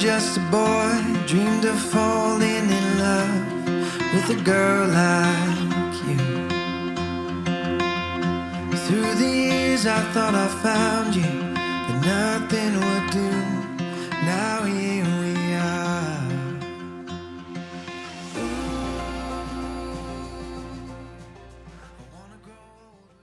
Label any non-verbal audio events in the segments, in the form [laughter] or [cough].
just a boy, dreamed of falling in love with a girl like you. Through the years, I thought I found you, but nothing would do. Now here we are. I wanna grow old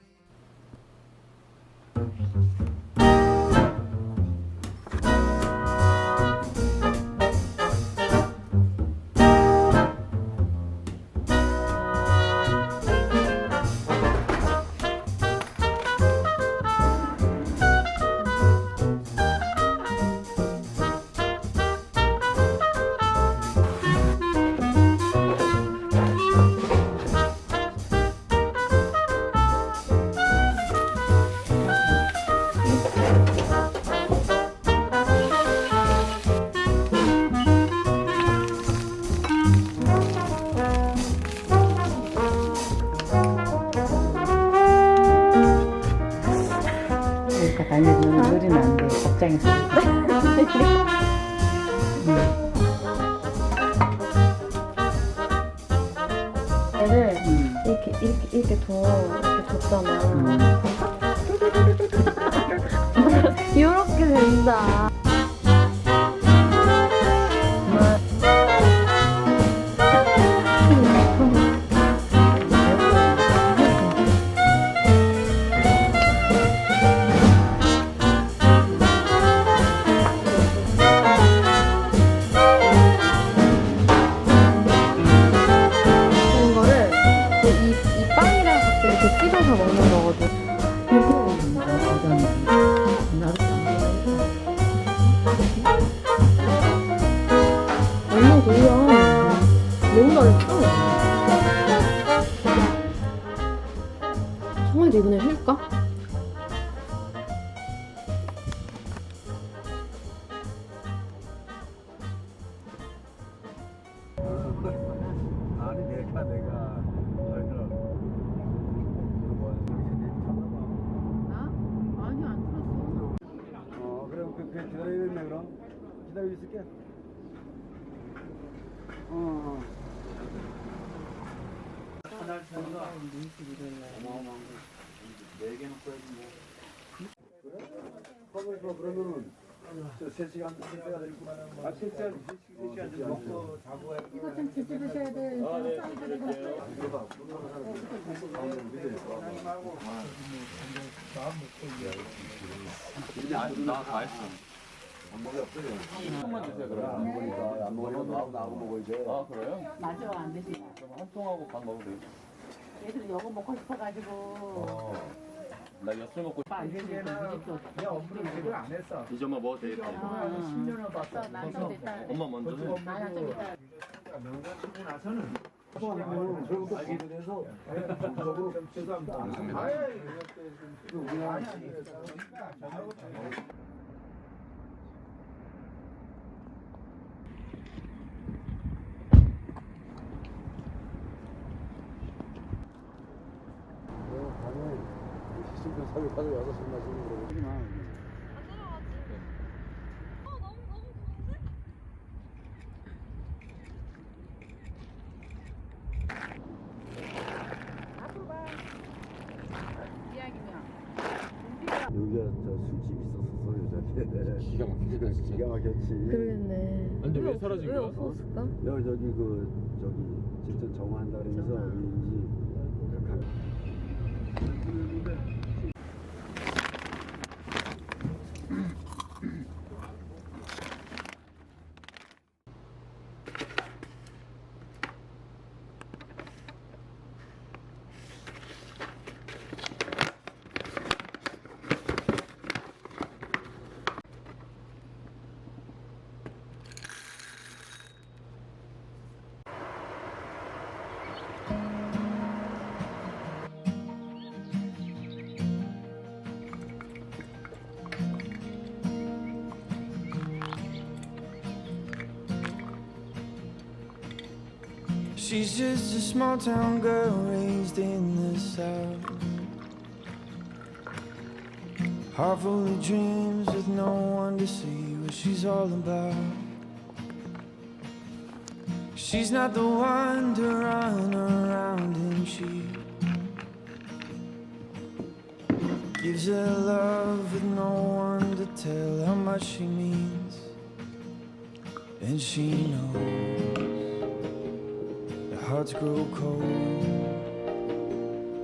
청아도 이번에 할까? 네개 놓고 해도 뭐 그러면은 저 3시간 3시간 되고 아 3시간 3시간 좀 먹고 자고 해 이거 좀 뒤집으셔야 돼. 나다 했어. 안 먹이 없어요. 한통만 주세요 그럼. 안 먹으니까 안 먹으면 나하고 나하고 먹어야지. 아 그래요? 맞아 안 되지. 그럼 한 통하고 밥 먹어도 되겠다. 얘들 이거 먹고 싶어가지고. 어. 나 이거 술 먹고 오빠 안 되지. 무집도. 이제 엄마 먹어도 되겠다. 아, 10년을 봤어. 나좀 됐다. 엄마 먼저 해. 나는 좀 이따. 저것도 알게 돼서 정적으로 죄송합니다. 시즌 사회 가서 여섯 술 마시는 거고. 여기가 저 술집 있었어 여자. 기가 막히다 진짜. 기가 막혔지. 그러겠네. 근데 왜 사라진 왜 거야? 없었을까? 여기 저기 그 저기 직접 정화한다 그러면서 왠지 그 각- She's just a small town girl raised in the south. Heart full of dreams with no one to see what she's all about. She's not the one to run around and she gives her love with no one to tell how much she means. And she knows hearts grow cold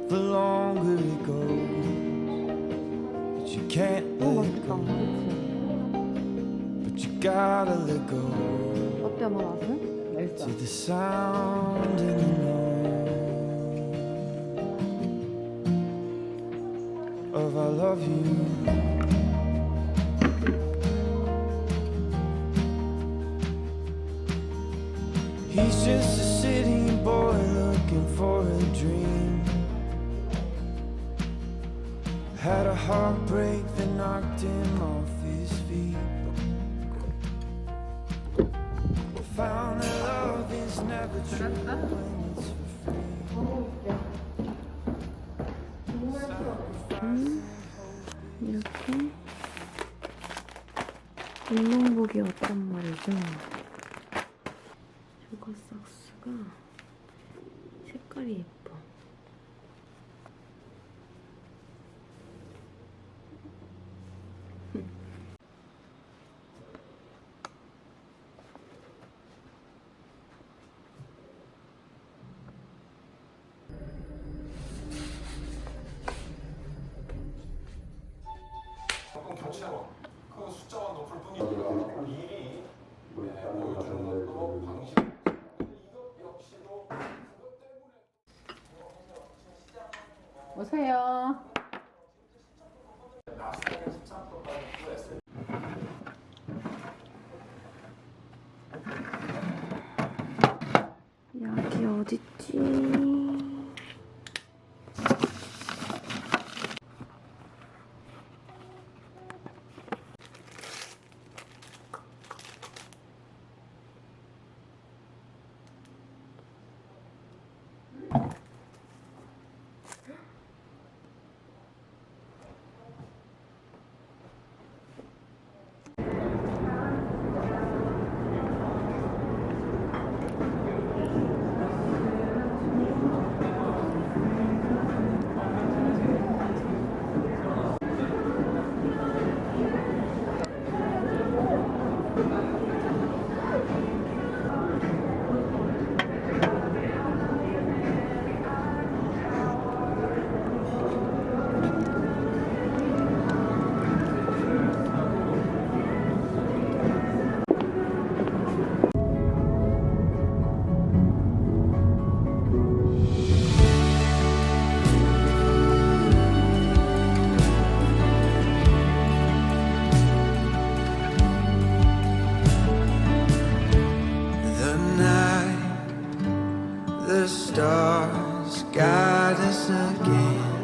the longer it goes. But you can't 너무 let 맛있다. go, 그치? but you gotta let go. 어때, 엄마 맛은? 맛있어. To the sound in the noise of I love you. He's just a city boy looking for a dream. Had a heartbreak that knocked him off his feet. Found that love is never true when it's for free. 이렇게 운동복이 어떤 말이죠? 색깔이 오세요. The stars guide us again.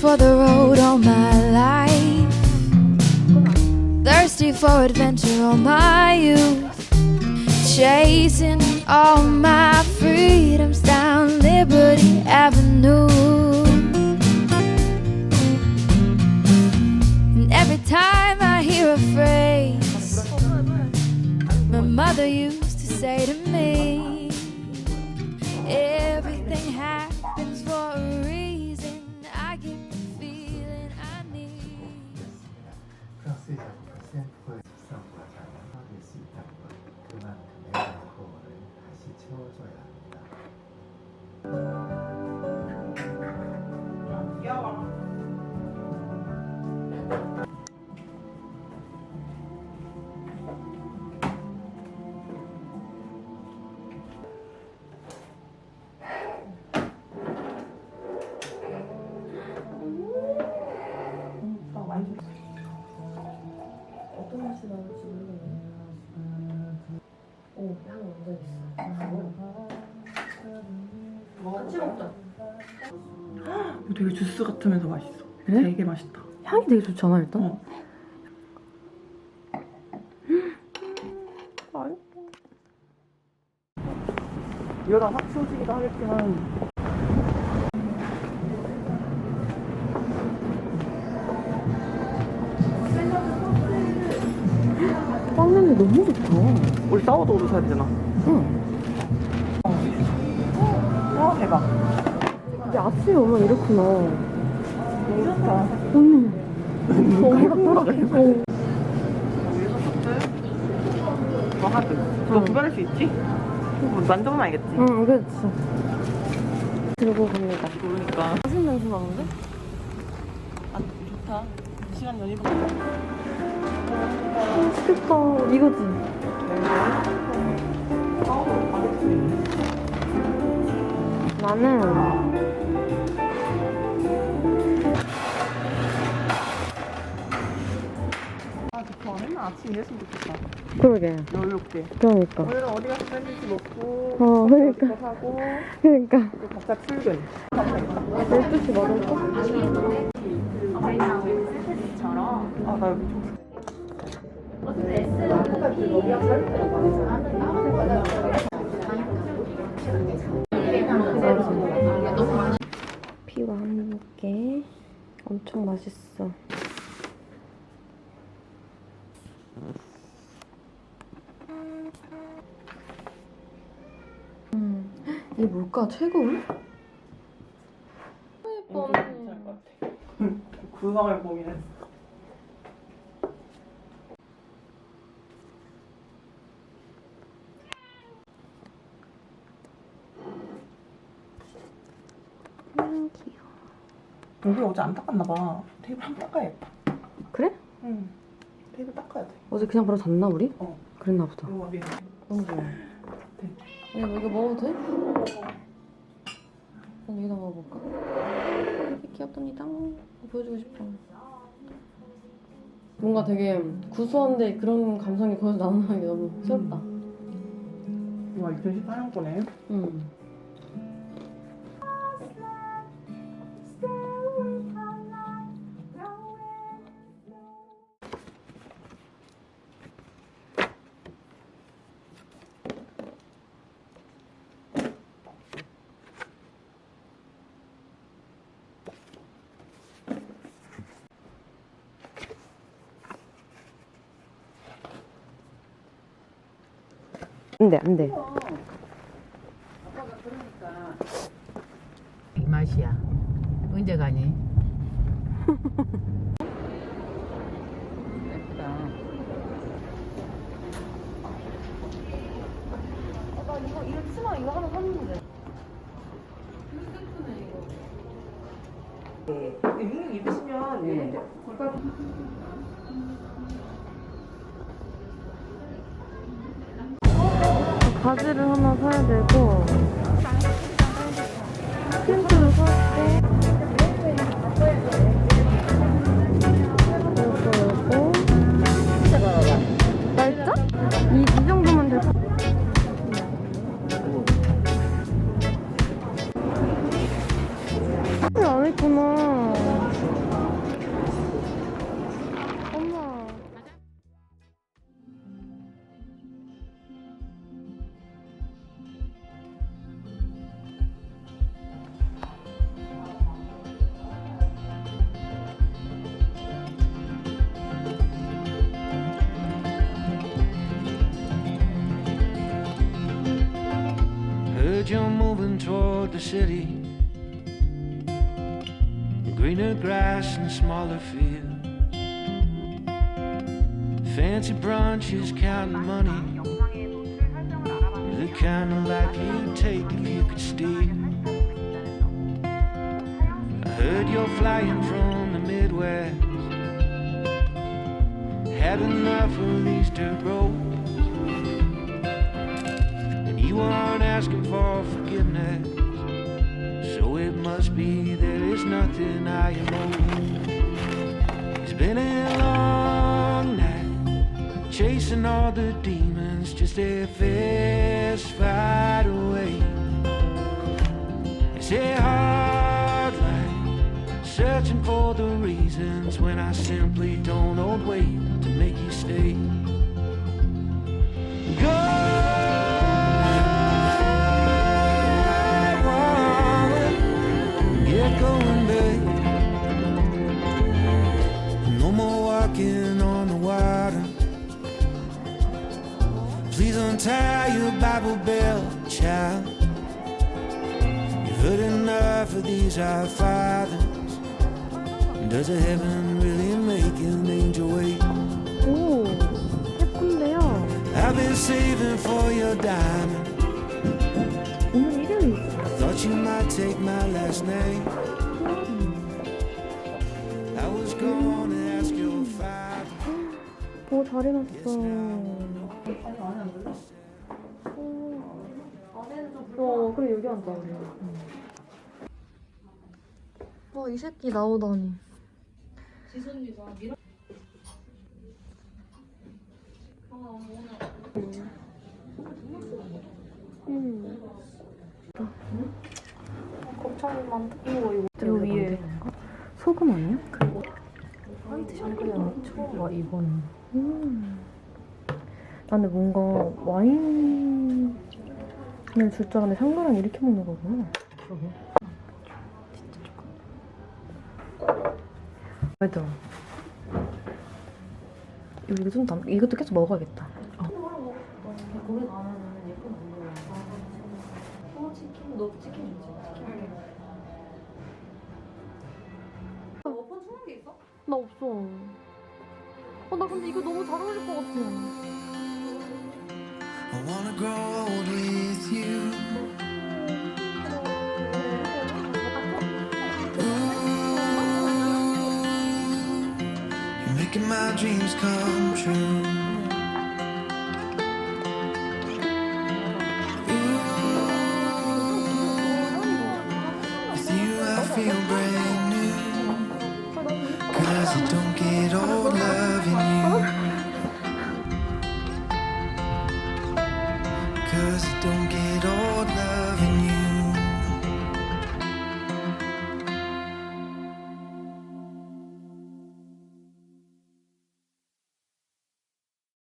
For the road all my life. Thirsty for adventure all my youth. Chasing all my freedoms down Liberty Avenue. And every time I hear a phrase, my mother used to say to me, 되게 주스 같으면서 맛있어. 그래? 되게 맛있다. 향이 되게 좋잖아 일단. 어. 이러다 확 치워지기도 하겠지만 빵 냄새 너무 좋다. 우리 사워도우도 사야 되잖아. 응. 와 대박. 이게 아침에 오면 이렇구나. 좋다. 언니. 너무 돌아가. 어. 뭐 하드. 너 구별할 수 있지? 뭐 만져보면 알겠지. 응, 그렇지. 들고 갑니다. 모르니까. 맛있는 냄새 나는데? 아 좋다. 시간 연입. 맛있겠다. 이거지. 나는 아 좋다. 맨날 아침 이랬으면 좋겠다. 그러게. 여유롭게. 그러니까. 오늘은 어디 가서 샌드위치 먹고. 어, 그러니까. 사고. 그러니까. 또 각자 출근. 12시 먹을까? 아나 여기 좀. 피와 엄청 맛있어. 음, 이게 뭘까? 최고음? 예뻐. 같아. 구성을 고민했어. 음, 귀여워. 여기 어제 안 닦았나 봐. 테이블 한번 닦아야겠다. 그래? 응. 테이블 닦아야 돼. 어제 그냥 바로 잤나 우리? 어. 그랬나 보다. 이거 위에. 너무 좋아. 네. 이거 이거 먹어도 돼? 난 여기다 먹어볼까? 이렇게 귀엽답니다. 보여주고 싶어. 뭔가 되게 구수한데 그런 감성이 거기서 나오는 게 너무 귀엽다. 이거 2014년 거네. 응. 안 돼, 안 돼. 이 맛이야. 언제 가니? 예쁘다. 나 이거, 이거 치마 이거 하나 샀는데. 윙 입으시면 네. 바지를 하나 사야 되고 city. Greener grass and smaller fields. Fancy brunches, counting money. The kind of life you'd take if you could steal. I heard you're flying from the Midwest. Had enough of these dirt roads. And you aren't asking for forgiveness. Must be there is nothing I am owed. It's been a long night, chasing all the demons, just a fist fight away. Say hard life, searching for the reasons when I simply don't know way to make you stay. Please untie your Bible belt, child. You've heard enough of these our fathers. Does a heaven really make an angel wait? 오, 예쁜데요? I've been saving for your diamond. 오늘 이름이 있어. I thought you might take my last name. I was gonna ask your father. [gasps] 오, 잘 해놨어. 어, 그래, 여기 앉아, 우리. 와, 이 새끼 나오다니. 음. 곱창만 이거 이거 요 위에 소금 아니야? 화이트 샴푸야. 와 이거는 음. 나는 뭔가 와인을 줄 줄 알았는데 상도랑 이렇게 먹는 거구나. 그러게. 맞아. 이거 좀 담, 이것도 계속 먹어야겠다. 어, 치킨 너 치킨? 치킨. 오픈 충한 게 있어? 나 없어. 어, 나 근데 이거 너무 잘 어울릴 것 같아. Wanna grow old with you. Ooh, You're making my dreams come true.